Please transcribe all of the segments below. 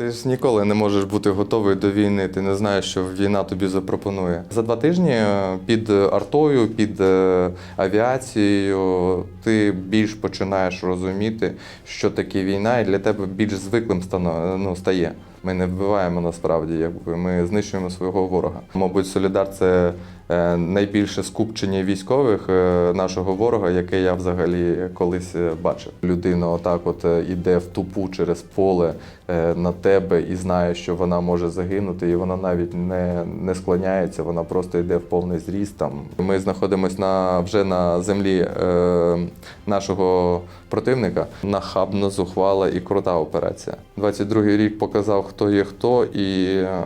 Ти ж ніколи не можеш бути готовий до війни. Ти не знаєш, що війна тобі запропонує. За два тижні е, під артою, під е, авіацією ти більш починаєш розуміти, що таке війна, і для тебе більш звиклим ну, стає. Ми не вбиваємо насправді, якби ми знищуємо свого ворога. Мабуть, Солідар це е, найбільше скупчення військових е, нашого ворога, яке я взагалі колись е, бачив. Людина отак от е, іде в тупу через поле е, на тебе і знає, що вона може загинути, і вона навіть не, не склоняється, вона просто йде в повний зріст. Там ми знаходимося на вже на землі е, нашого противника. Нахабно, зухвала і крута операція. 22-й рік показав, хто є хто і е,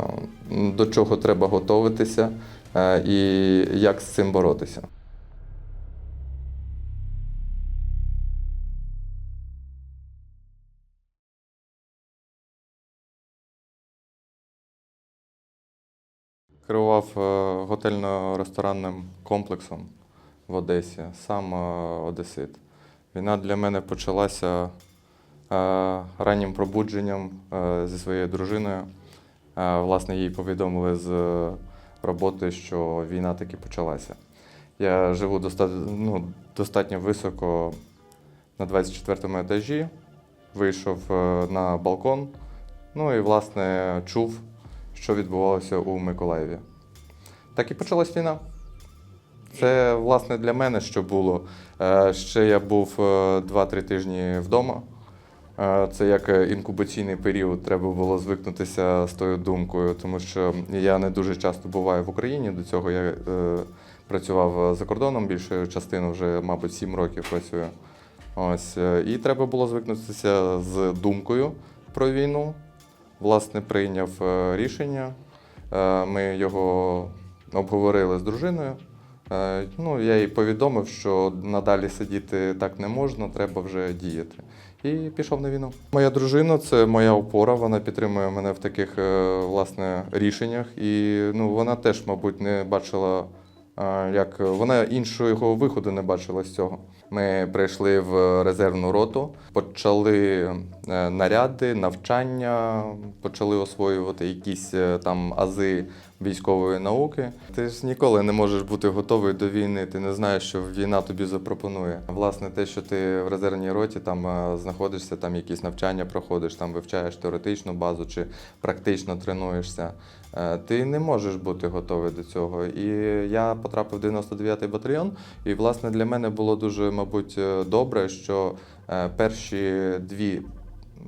до чого треба готуватися, е, і як з цим боротися. Керував е, готельно-ресторанним комплексом в Одесі, сам е, одесит. Війна для мене почалася е, раннім пробудженням е, зі своєю дружиною. Е, Власне, їй повідомили з е, роботи, що війна таки почалася. Я живу достатньо, ну, достатньо високо на 24-му етажі, вийшов е, на балкон, ну і, власне, чув, що відбувалося у Миколаєві. Так і почалась війна. Це, власне, для мене що було. Е, Ще я був е, 2-3 тижні вдома. Е, Це як е, інкубаційний період, треба було звикнутися з тою думкою, тому що я не дуже часто буваю в Україні. До цього я е, працював за кордоном більшу частину, вже, мабуть, 7 років працюю. Ось. е, І треба було звикнутися з думкою про війну. Власне, прийняв е, рішення. Е, Ми його обговорили з дружиною. Е, Ну, я їй повідомив, що надалі сидіти так не можна, треба вже діяти. І пішов на війну. Моя дружина це моя опора. Вона підтримує мене в таких е, власне рішеннях. І ну, вона теж, мабуть, не бачила, е, як вона іншого виходу не бачила з цього. Ми прийшли в резервну роту, почали наряди, навчання, почали освоювати якісь там ази військової науки. Ти ж ніколи не можеш бути готовий до війни. Ти не знаєш, що війна тобі запропонує. Власне, те, що ти в резервній роті там е, знаходишся, там якісь навчання проходиш, там вивчаєш теоретичну базу чи практично тренуєшся. е, Ти не можеш бути готовий до цього. І я потрапив в 99-й батальйон, і власне для мене було дуже, мабуть, е, добре, що перші дві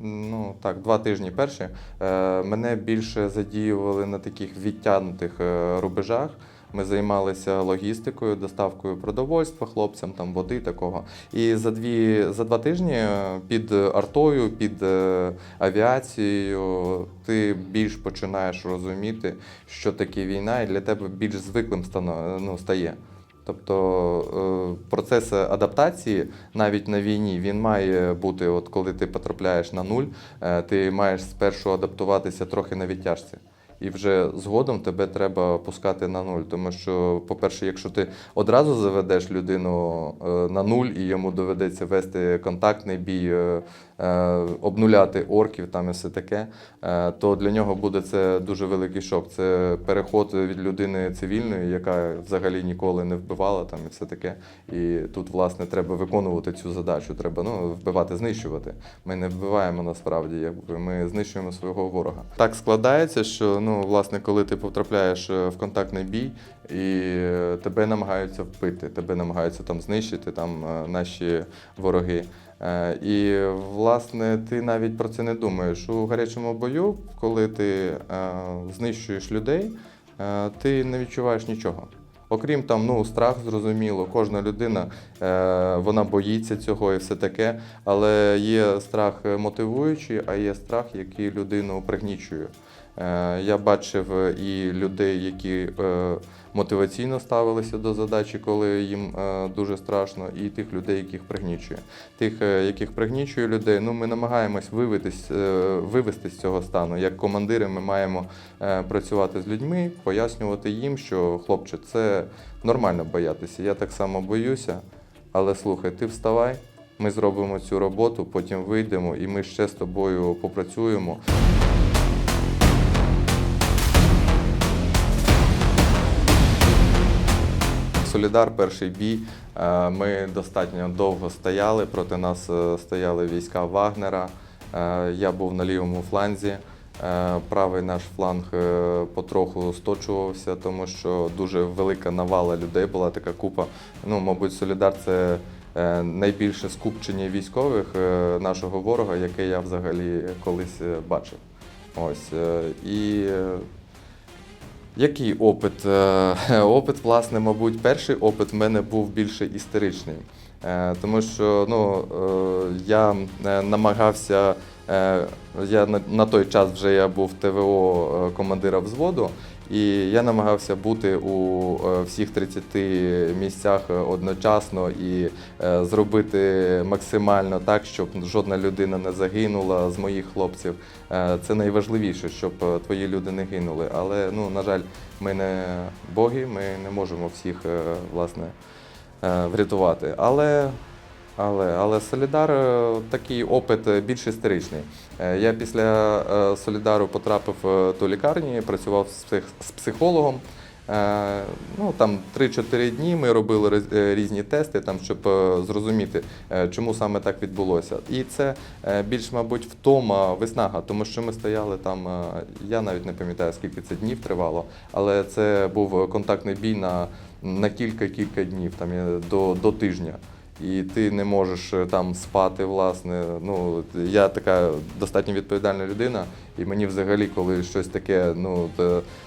ну так, два тижні перші, е, мене більше задіювали на таких відтягнутих е, рубежах. Ми займалися логістикою, доставкою продовольства хлопцям, там води такого. І за дві за два тижні е, під артою, під авіацією ти більш починаєш розуміти, що таке війна, і для тебе більш звиклим стано, ну, стає. Тобто е, процес адаптації навіть на війні він має бути, от коли ти потрапляєш на нуль, е, ти маєш спершу адаптуватися трохи на відтяжці. І вже згодом тебе треба пускати на нуль. Тому що, по-перше, якщо ти одразу заведеш людину е, на нуль і йому доведеться вести контактний бій, обнуляти орків там і все таке, е, то для нього буде це дуже великий шок. Це переход від людини цивільної, яка взагалі ніколи не вбивала там і все таке. І тут, власне, треба виконувати цю задачу. Треба ну, вбивати, знищувати. Ми не вбиваємо насправді, якби ми знищуємо свого ворога. Так складається, що ну, власне, коли ти потрапляєш е, в контактний бій і е, тебе намагаються вбити, тебе намагаються там знищити там е, наші вороги. Е, І власне ти навіть про це не думаєш. У гарячому бою, коли ти е, знищуєш людей, е, ти не відчуваєш нічого. Окрім там, ну, страх, зрозуміло, кожна людина вона боїться цього і все таке, але є страх мотивуючий, а є страх, який людину пригнічує. Е, я бачив і людей, які е, мотиваційно ставилися до задачі, коли їм е, дуже страшно, і тих людей, яких пригнічує. Тих, е, яких пригнічує людей, ну ми намагаємось вивитись, е, вивести з цього стану. Як командири, ми маємо е, працювати з людьми, пояснювати їм, що хлопче, це нормально боятися. Я так само боюся, але слухай, ти вставай. Ми зробимо цю роботу, потім вийдемо, і ми ще з тобою попрацюємо. Солідар, перший бій. Е, Ми достатньо довго стояли. Проти нас е, стояли війська Вагнера. Е, Я був на лівому фланзі. Правий наш фланг потроху сточувався, тому що дуже велика навала людей була така купа. Ну, мабуть, Солідар це найбільше скупчення військових нашого ворога, яке я взагалі колись бачив. Ось. І який опит? Е, Опит, власне, мабуть, перший опит в мене був більше історичний. Е, Тому що ну, е, я намагався, я на- той час вже я був ТВО командира взводу, і я намагався бути у е, всіх 30 місцях е, одночасно і е, зробити максимально так, щоб жодна людина не загинула з моїх хлопців. Це найважливіше, щоб твої люди не гинули. Але, ну, на жаль, ми не боги, ми не можемо всіх власне, врятувати. Але, але, але Солідар е, такий опит е, більш історичний. Е, Я після Солідару потрапив до лікарні, працював з, психологом. Ну, там 3-4 дні ми робили різні тести, там, щоб зрозуміти, чому саме так відбулося. І це більш, мабуть, втома, виснага, тому що ми стояли там, я навіть не пам'ятаю, скільки це днів тривало, але це був контактний бій на, на кілька-кілька днів, там, до, до тижня. І ти не можеш е, там спати, власне. Ну, я така достатньо відповідальна людина, і мені взагалі, коли щось таке ну,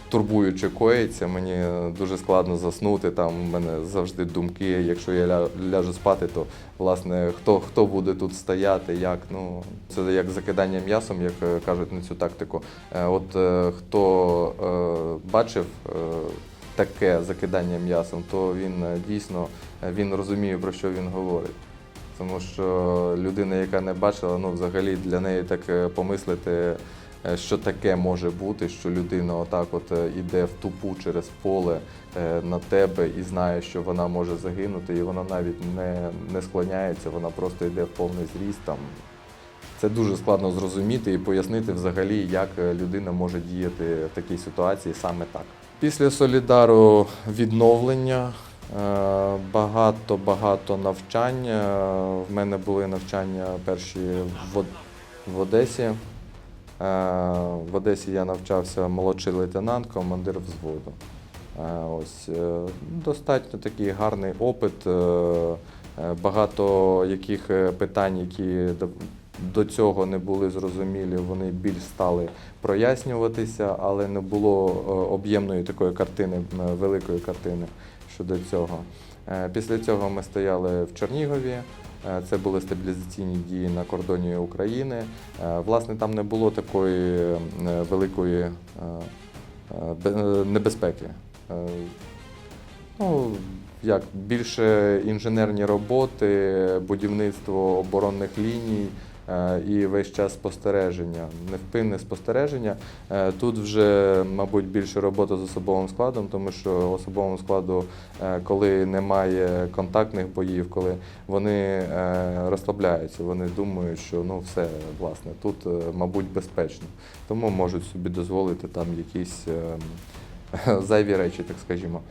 турбуюче коїться, мені дуже складно заснути. Там у мене завжди думки. Якщо я ляжу спати, то власне хто, хто буде тут стояти, як. Ну, це як закидання м'ясом, як е, кажуть на цю тактику. Е, От е, хто е, бачив. Таке закидання м'ясом, то він е, дійсно е, він розуміє, про що він говорить. Тому що людина, яка не бачила, ну взагалі для неї так е, помислити, що таке може бути, що людина отак от іде в тупу через поле на тебе і знає, що вона може загинути, і вона навіть не, не склоняється, вона просто йде в повний зріст. Там. Це дуже складно зрозуміти і пояснити взагалі, як людина може діяти в такій ситуації саме так. Після Солідару відновлення, багато-багато навчання. В мене були навчання перші в, Одесі. Е, В Одесі я навчався молодший лейтенант, командир взводу. Е, Ось е, достатньо такий гарний опит. е, е, Багато яких е, питань, які до- цього не були зрозумілі, вони більш стали прояснюватися, але не було е, об'ємної такої картини, е, великої картини щодо цього. Е, Після цього ми стояли в Чернігові. Це були стабілізаційні дії на кордоні України. Власне, там не було такої великої бе- небезпеки. Ну, як більше інженерні роботи, будівництво оборонних ліній і весь час спостереження, невпинне спостереження. Е, Тут вже, мабуть, більше робота з особовим складом, тому що особовому складу, е, коли немає контактних боїв, коли вони е, розслабляються, вони думають, що ну все, власне, тут, е, мабуть, безпечно. Тому можуть собі дозволити там якісь. Е, Зайві речі, так скажімо.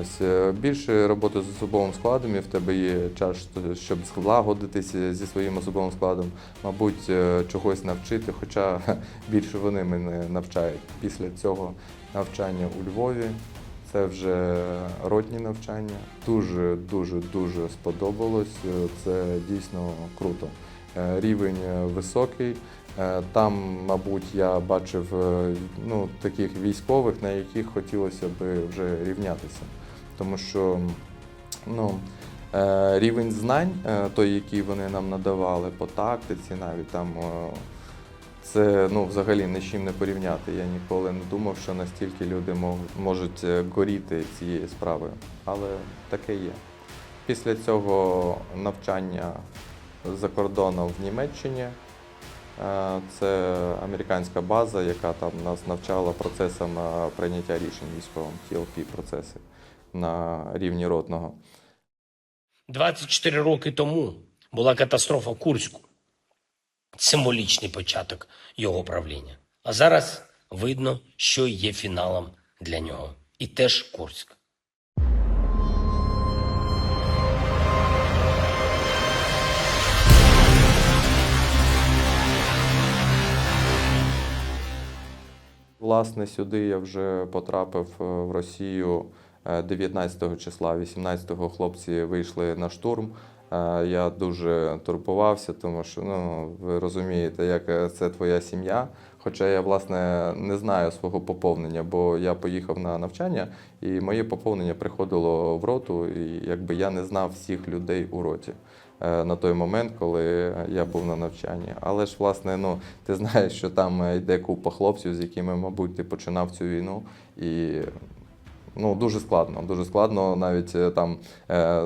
Ось е, більше роботи з особовим складом, і в тебе є час, щоб злагодитися зі своїм особовим складом, мабуть, е, чогось навчити, хоча більше вони мене навчають. Після цього навчання у Львові це вже ротні навчання. Дуже, дуже, дуже сподобалось. Е, Це дійсно круто. Е, Рівень е, високий. Е, Там, мабуть, я бачив е, ну, таких військових, на яких хотілося б вже рівнятися. Тому що ну, е, рівень знань, той, який вони нам надавали по тактиці, навіть там це ну, взагалі ні з чим не порівняти. Я ніколи не думав, що настільки люди можуть горіти цією справою. Але таке є. Після цього навчання за кордоном в Німеччині. Це американська база, яка там нас навчала процесам прийняття рішень військовим, TLP процеси на рівні ротного. 24 роки тому була катастрофа Курську. Символічний початок його правління. А зараз видно, що є фіналом для нього. І теж Курськ. Власне, сюди я вже потрапив е, в Росію е, 19 числа. 18-го хлопці вийшли на штурм. Е, Я дуже турбувався, тому що ну, ви розумієте, як е, це твоя сім'я. Хоча я, власне, не знаю свого поповнення, бо я поїхав на навчання, і моє поповнення приходило в роту, і якби я не знав всіх людей у роті е, на той момент, коли я був на навчанні. Але ж, власне, ну, ти знаєш, що там е, йде купа хлопців, з якими, мабуть, ти починав цю війну. І ну, дуже складно. Дуже складно. Навіть е, там е,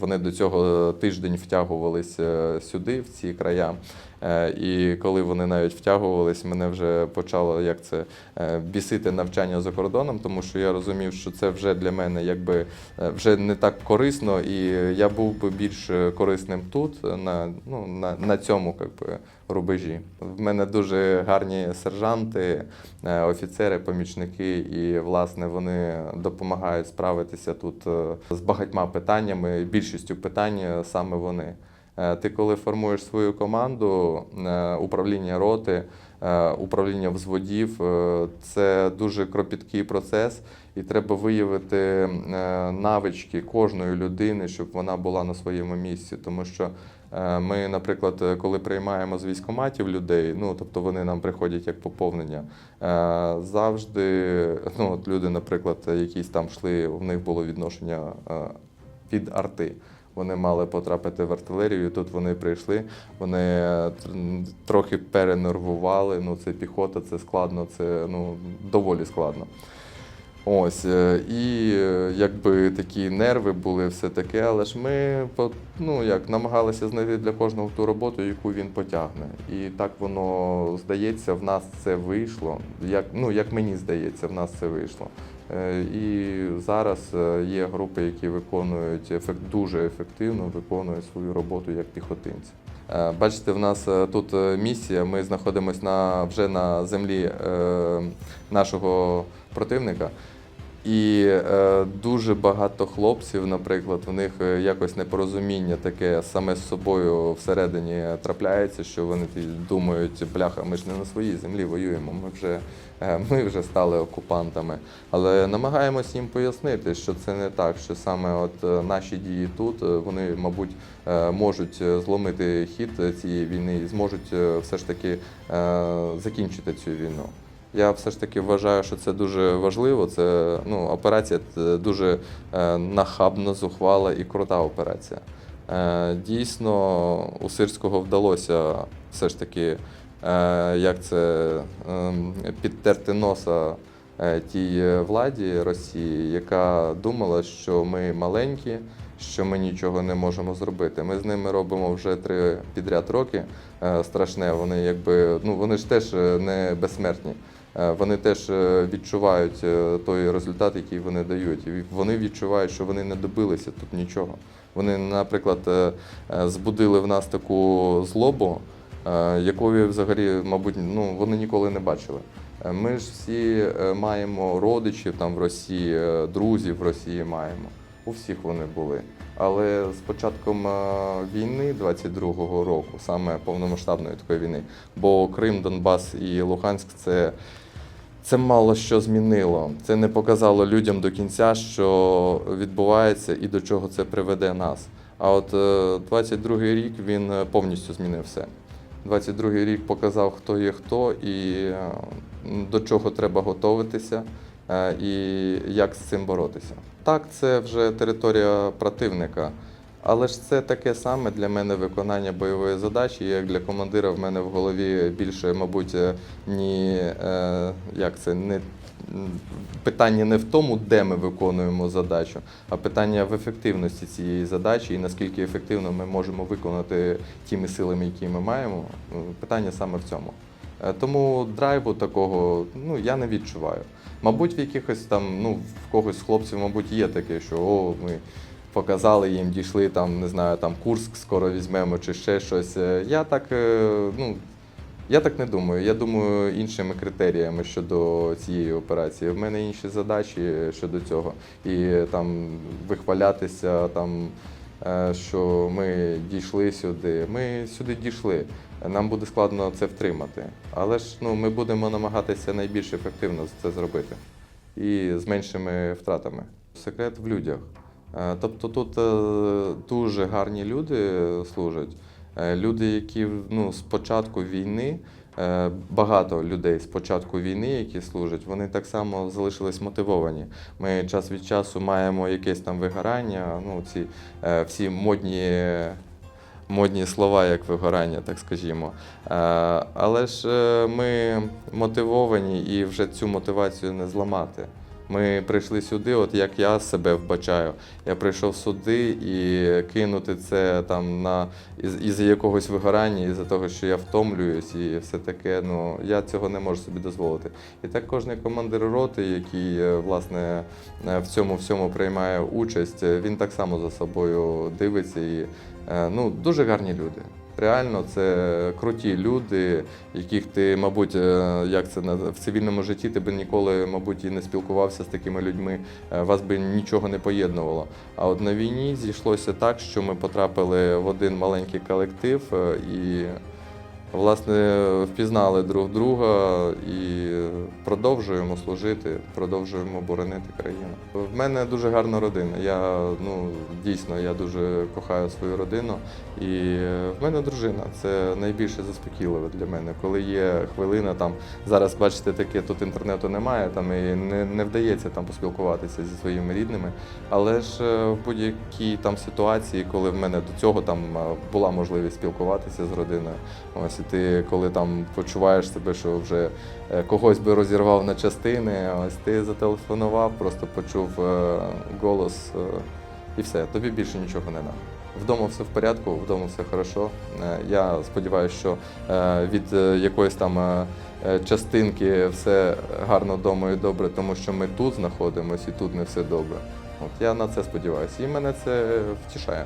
вони до цього тиждень втягувались е, сюди, в ці края. Е, І коли вони навіть втягувались, мене вже почало як це е, бісити навчання за кордоном, тому що я розумів, що це вже для мене якби е, вже не так корисно, і я був би більш корисним тут, на, ну, на, на цьому як би, рубежі. В мене дуже гарні сержанти, офіцери, помічники, і власне вони допомагають справитися тут з багатьма питаннями. Більшістю питань саме вони. Е, Ти коли формуєш свою команду, е, управління роти, е, управління взводів, це дуже кропіткий процес, і треба виявити навички кожної людини, щоб вона була на своєму місці. Тому що ми, наприклад, коли приймаємо з військоматів людей, ну тобто вони нам приходять як поповнення, завжди ну, от люди, наприклад, якісь там йшли, в них було відношення від арти. Вони мали потрапити в артилерію. і Тут вони прийшли. Вони е, трохи перенервували. Ну, це піхота, це складно, це ну, доволі складно. Ось, е, і е, якби такі нерви були, все таке, але ж ми ну, як, намагалися знайти для кожного ту роботу, яку він потягне. І так воно здається, в нас це вийшло. Як, ну, як мені здається, в нас це вийшло. Е, І зараз е, є групи, які виконують ефект, дуже ефективно виконують свою роботу як піхотинці. Е, Бачите, в нас тут місія. Ми знаходимося на, вже на землі нашого противника. І е, дуже багато хлопців, наприклад, в них е, якось непорозуміння таке саме з собою всередині трапляється, що вони думають, бляха, ми ж не на своїй землі воюємо, ми вже, е, ми вже стали окупантами. Але намагаємось їм пояснити, що це не так, що саме от е, наші дії тут, е, вони, мабуть, можуть зломити хід цієї війни і зможуть все ж таки е, закінчити цю війну. Я все ж таки вважаю, що це дуже важливо. Це ну, операція е, дуже е, нахабна, зухвала і крута операція. Е, дійсно, у Сирського вдалося все ж таки, е, як це е, підтерти носа тій владі Росії, яка думала, що ми маленькі, що ми нічого не можемо зробити. Ми з ними робимо вже три підряд роки. Страшне. Вони якби ну вони ж теж не безсмертні. Е, Вони теж е, відчувають е, той результат, який вони дають. І вони відчувають, що вони не добилися тут нічого. Вони, наприклад, збудили в нас таку злобу, якої взагалі, мабуть, ну, вони ніколи не бачили. Ми ж всі маємо родичів там в Росії, друзів в Росії маємо. У всіх вони були. Але з початком війни 22-го року, саме повномасштабної такої війни, бо Крим, Донбас і Луганськ це, це мало що змінило. Це не показало людям до кінця, що відбувається і до чого це приведе нас. А от е, 22-й рік він е, повністю змінив все. 22-й рік показав, хто є хто і е, до чого треба готуватися е, і як з цим боротися. Так, це вже територія противника, але ж це таке саме для мене виконання бойової задачі. Як для командира в мене в голові більше, мабуть, е, ні, е, як це не. Питання не в тому, де ми виконуємо задачу, а питання в ефективності цієї задачі і наскільки ефективно ми можемо виконати тими силами, які ми маємо. Питання саме в цьому. Е, Тому драйву такого ну, я не відчуваю. Мабуть, в якихось там, ну, в когось хлопців, мабуть, є таке, що о, ми показали їм, дійшли там, не знаю, там Курск скоро візьмемо чи ще щось. Е, Я так, е, ну, я так не думаю. Я думаю іншими критеріями щодо цієї операції. В мене інші задачі щодо цього. І там вихвалятися, там, е, що ми дійшли сюди. Ми сюди дійшли. нам буде складно це втримати. Але ж ну, ми будемо намагатися найбільш ефективно це зробити і з меншими втратами. Секрет в людях. Е, Тобто тут е, дуже гарні люди служать. Е, Люди, які ну, з початку війни, багато людей з початку війни, які служать, вони так само залишились мотивовані. Ми час від часу маємо якесь там вигорання, ну, ці всі модні. Модні слова, як вигорання, так скажімо. Але ж ми мотивовані і вже цю мотивацію не зламати. Ми прийшли сюди, от як я себе вбачаю. Я прийшов сюди і кинути це там на із, якогось вигорання, із-за того, що я втомлююсь і все таке. Ну я цього не можу собі дозволити. І так кожен командир роти, який е, власне е, в цьому всьому приймає участь, е, він так само за собою дивиться і ну дуже гарні люди. Реально, це круті люди, яких ти, мабуть, е, як це в цивільному житті, ти би ніколи, мабуть, і не спілкувався з такими людьми, е, вас би нічого не поєднувало. А от на війні зійшлося так, що ми потрапили в один маленький колектив е, і, власне, впізнали друг друга і продовжуємо служити, продовжуємо боронити країну. В мене дуже гарна родина. Я ну дійсно я дуже кохаю свою родину. І в мене дружина це найбільше заспокійливе для мене. Коли є хвилина, там зараз бачите, таке тут інтернету немає, там і не, не вдається там поспілкуватися зі своїми рідними. Але ж е, в будь-якій там ситуації, коли в мене до цього там е, була можливість спілкуватися з родиною, ось і ти коли там почуваєш себе, що вже е, когось би розірвав на частини, ось ти зателефонував, просто почув е, голос. е, і все, тобі більше нічого не треба. Вдома все в порядку, вдома все хорошо. Я сподіваюся, що від якоїсь там частинки все гарно вдома і добре, тому що ми тут знаходимося і тут не все добре. От я на це сподіваюся. І мене це втішає.